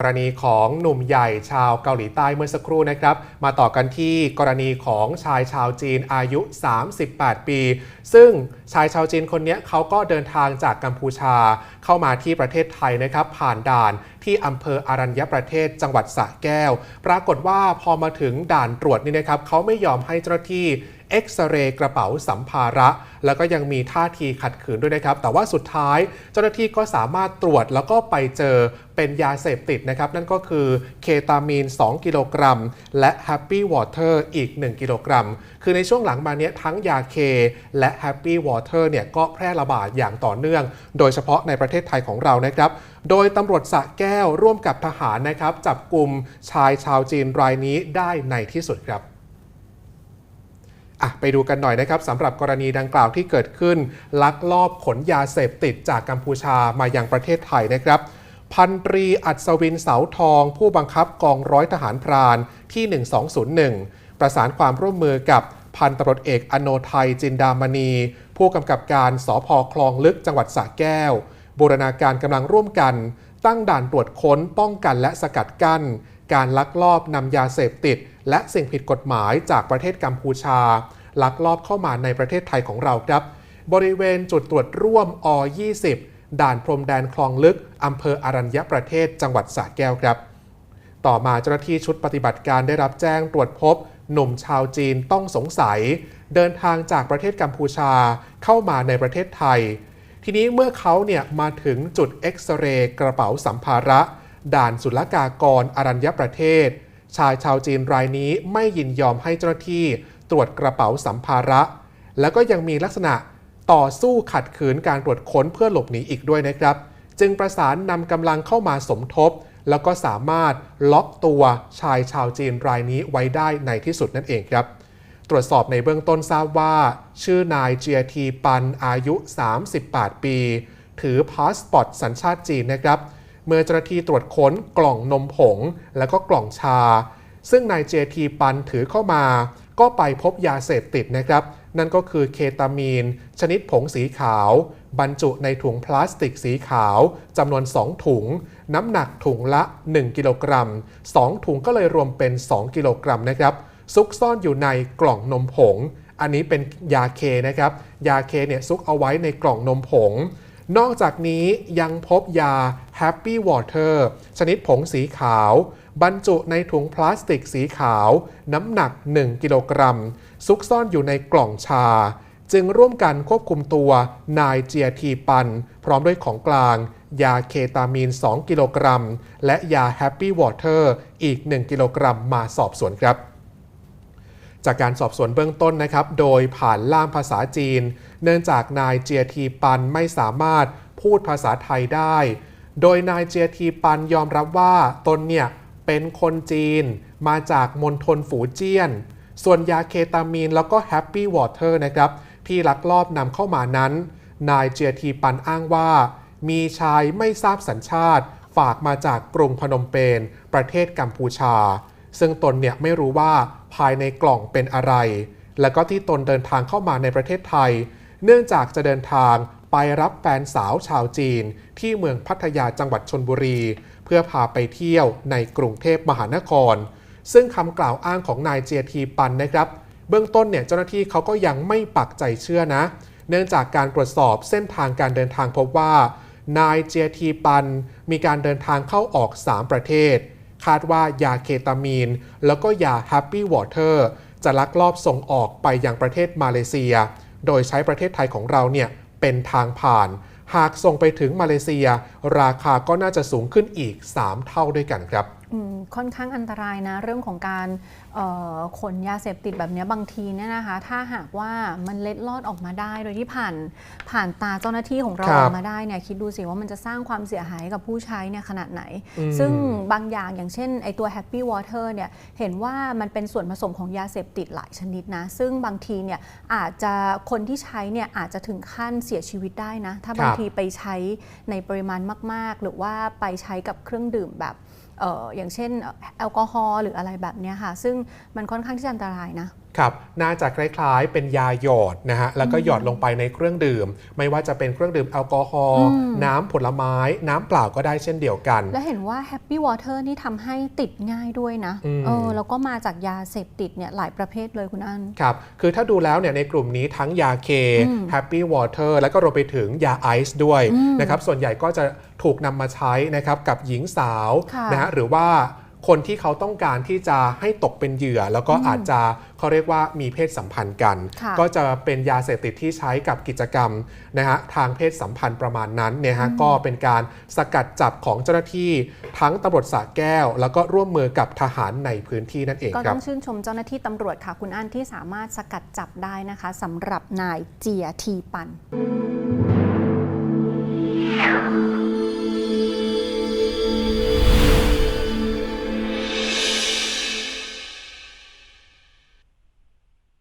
กรณีของหนุ่มใหญ่ชาวเกาหลีใต้เมื่อสักครู่นะครับ มาต่อกันที่กรณีของชายชาวจีนอายุ 38 ปี ซึ่งชายชาวจีนคนนี้เขาก็เดินทางจากกัมพูชาเข้ามาที่ประเทศไทยนะครับ ผ่านด่านที่อำเภออารัญญประเทศจังหวัดสระแก้ว ปรากฏว่าพอมาถึงด่านตรวจนี่นะครับเขาไม่ยอมให้เจ้าหน้าที่ เอ็กซเรย์กระเป๋าสัมภาระ แล้วก็ยังมีท่าทีขัดขืนด้วยนะครับ แต่ว่าสุดท้ายเจ้าหน้าที่ก็สามารถตรวจแล้วก็ไปเจอเป็นยาเสพติดนะครับ นั่นก็คือเคตามีน 2 กิโลกรัม และแฮปปี้วอเตอร์อีก 1 กิโลกรัม คือในช่วงหลังมาเนี้ยทั้งยาเคและแฮปปี้วอเตอร์เนี่ยก็แพร่ระบาดอย่างต่อเนื่อง โดยเฉพาะในประเทศไทยของเรานะครับโดยตำรวจสะแก้วร่วมกับทหารนะครับ จับกลุ่มชายชาวจีนรายนี้ได้ในที่สุดครับ อะไปดูกันหน่อยนะครับสำหรับกรณีดังกล่าวที่เกิดขึ้น ลักลอบขนยาเสพติดจากกัมพูชามายังประเทศไทยนะครับ พันตรีอัศวินเสาทอง ผู้บังคับกองร้อยทหารพรานที่ 1201 ประสานความร่วมมือกับพันตำรวจเอกอโนไทยจินดามณี ผู้กำกับการสพคลองลึกจังหวัดสระแก้ว บูรณาการกำลังร่วมกัน ตั้งด่านตรวจค้นป้องกันและสกัดกั้น การลักลอบนำยาเสพติด และสิ่งผิดกฎหมายจากประเทศกัมพูชา ลักลอบเข้ามาในประเทศไทยของเราครับ บริเวณจุดตรวจร่วมอ20 ด่านพรมแดนคลองลึกอำเภออารัญญประเทศจังหวัดสระแก้วครับ ต่อมาเจ้าหน้าที่ชุดปฏิบัติการได้รับแจ้งตรวจพบ หนุ่มชาวจีนต้องสงสัย เดินทางจากประเทศกัมพูชาเข้ามาในประเทศไทย ทีนี้เมื่อเขาเนี่ยมาถึงจุดเอ็กซเรย์กระเป๋าสัมภาระ ด่านศุลกากรอารัญญประเทศ ชายชาวจีนรายนี้ไม่ยินยอมให้เจ้าหน้าที่ตรวจกระเป๋าสัมภาระ แล้วก็ยังมีลักษณะต่อสู้ขัดขืนการตรวจค้นเพื่อหลบหนีอีกด้วยนะครับ จึงประสานนำกำลังเข้ามาสมทบ แล้วก็สามารถล็อกตัวชายชาวจีนรายนี้ไว้ได้ในที่สุดนั่นเองครับ ตรวจสอบในเบื้องต้นทราบว่า ชื่อนายเจียทีปันอายุ 38 ปี ถือพาสปอร์ตสัญชาติจีนนะครับ เมื่อเจ้าหน้าที่ตรวจค้นกล่องนมผง แล้วก็กล่องชา ซึ่งนายเจทีปันถือเข้ามา ก็ไปพบยาเสพติดนะครับ นั่นก็คือเคตามีน ชนิดผงสีขาว บรรจุในถุงพลาสติกสีขาวจำนวน 2 ถุง น้ำหนักถุงละ 1 กิโลกรัม 2 ถุงก็เลยรวมเป็น 2 กิโลกรัมนะครับ ซุกซ่อนอยู่ในกล่องนมผง อันนี้เป็นยาเคนะครับ ยาเคเนี่ยซุกเอาไว้ในกล่องนมผง นอกจากนี้ยังพบยา Happy Water ชนิดผงสีขาว บรรจุในถุงพลาสติกสีขาว น้ำหนัก 1 กิโลกรัม ซุกซ่อนอยู่ในกล่องชา จึงร่วมกันควบคุมตัวนายเจียทีปัน พร้อมด้วยของกลาง ยาเคตามีน 2 กิโลกรัม และยา Happy Water อีก 1 กิโลกรัมมาสอบสวนครับจากการสอบสวนเบื้องต้นนะครับ โดยผ่านล่ามภาษาจีน เนื่องจากนายเจียทีปันไม่สามารถพูดภาษาไทยได้ โดยนายเจียทีปันยอมรับว่าตนเนี่ยเป็นคนจีน มาจากมณฑลฝูเจี้ยน ส่วนยาเคตามีนแล้วก็แฮปปี้วอเตอร์นะครับ ที่ลักลอบนำเข้ามานั้น นายเจียทีปันอ้างว่า มีชายไม่ทราบสัญชาติ ฝากมาจากกรุงพนมเปญประเทศกัมพูชา ซึ่งตนเนี่ยไม่รู้ว่าภายในกล่องเป็นอะไร และก็ที่ตนเดินทางเข้ามาในประเทศไทย เนื่องจากจะเดินทางไปรับแฟนสาวชาวจีน ที่เมืองพัทยาจังหวัดชนบุรี เพื่อพาไปเที่ยวในกรุงเทพมหานคร ซึ่งคำกล่าวอ้างของนายเจียทีปันนะครับ เบื้องต้นเนี่ยเจ้าหน้าที่เขาก็ยังไม่ปักใจเชื่อนะ เนื่องจากการตรวจสอบเส้นทางการเดินทางพบว่า นายเจียทีปัน มีการเดินทางเข้าออก 3 ประเทศ คาดว่ายาเคตามีน แล้วก็ยา Happy Water จะลักลอบส่งออกไปยังประเทศมาเลเซีย โดยใช้ประเทศไทยของเราเนี่ยเป็นทางผ่าน หากส่งไปถึงมาเลเซีย ราคาก็น่าจะสูงขึ้นอีก 3 เท่าด้วยกันครับ ค่อนข้างอันตรายนะ เรื่องของการเอ่อขนยาเสพติดแบบเนี้ยบางทีเนี่ยนะคะ ถ้าหากว่ามันเล็ดลอดออกมาได้โดยที่ผ่านผ่านตาเจ้าหน้าที่ของเราครับออกมาได้เนี่ยคิดดูสิว่ามันจะสร้างความเสียหายให้กับผู้ใช้เนี่ยขนาดไหนอืมซึ่งบางอย่างอย่างเช่นไอตัว Happy Water เนี่ยเห็นว่ามันเป็นส่วนผสมของยาเสพติดหลายชนิดนะ ซึ่งบางทีเนี่ยอาจจะคนที่ใช้เนี่ยอาจจะถึงขั้นเสียชีวิตได้นะ ถ้าบางครับทีไปใช้ในปริมาณมาก ๆ หรือว่าไปใช้กับเครื่องดื่มแบบเอย่างเช่นแอลกอฮอล์หรืออะไรแบบนี้ค่ะ ซึ่งมันค่อนข้างที่จะอันตรายนะ ครับน่าจะคล้ายๆ เป็นยาหยอดนะฮะแล้วก็หยอดลงไปในเครื่องดื่ม ไม่ว่าจะเป็นเครื่องดื่มแอลกอฮอล์อืมน้ำผลไม้ น้ำเปล่าก็ได้เช่นเดียวกัน และเห็นว่า Happy Water นี่ทำให้ติดง่ายด้วยนะอืมเออแล้วก็มาจากยาเสพติดเนี่ยหลายประเภทเลยคุณอันครับคือถ้าดูแล้วเนี่ยในกลุ่มนี้ทั้งยาเคอืม Happy Water แล้วก็รวมไปถึงยาไอซ์ด้วยอืมนะครับส่วนใหญ่ก็จะถูกนำมาใช้นะครับกับหญิงสาวค่ะนะฮะหรือว่า คนที่เขาต้องการที่จะให้ตกเป็นเหยื่อ แล้วก็อาจจะเขาเรียกว่ามีเพศสัมพันธ์กันค่ะก็จะเป็นยาเสพติดที่ใช้กับกิจกรรมนะฮะทางเพศสัมพันธ์ประมาณนั้นเนี่ยฮะก็เป็นการสกัดจับของเจ้าหน้าที่ทั้งตำรวจสระแก้ว แล้วก็ร่วมมือกับทหารในพื้นที่นั่นเองก็ครัต้บองชื่นชมเจ้าหน้าที่ตำรวจค่ะคุณอันที่สามารถสกัดจับได้นะคะสำหรับนายเจียทีปัน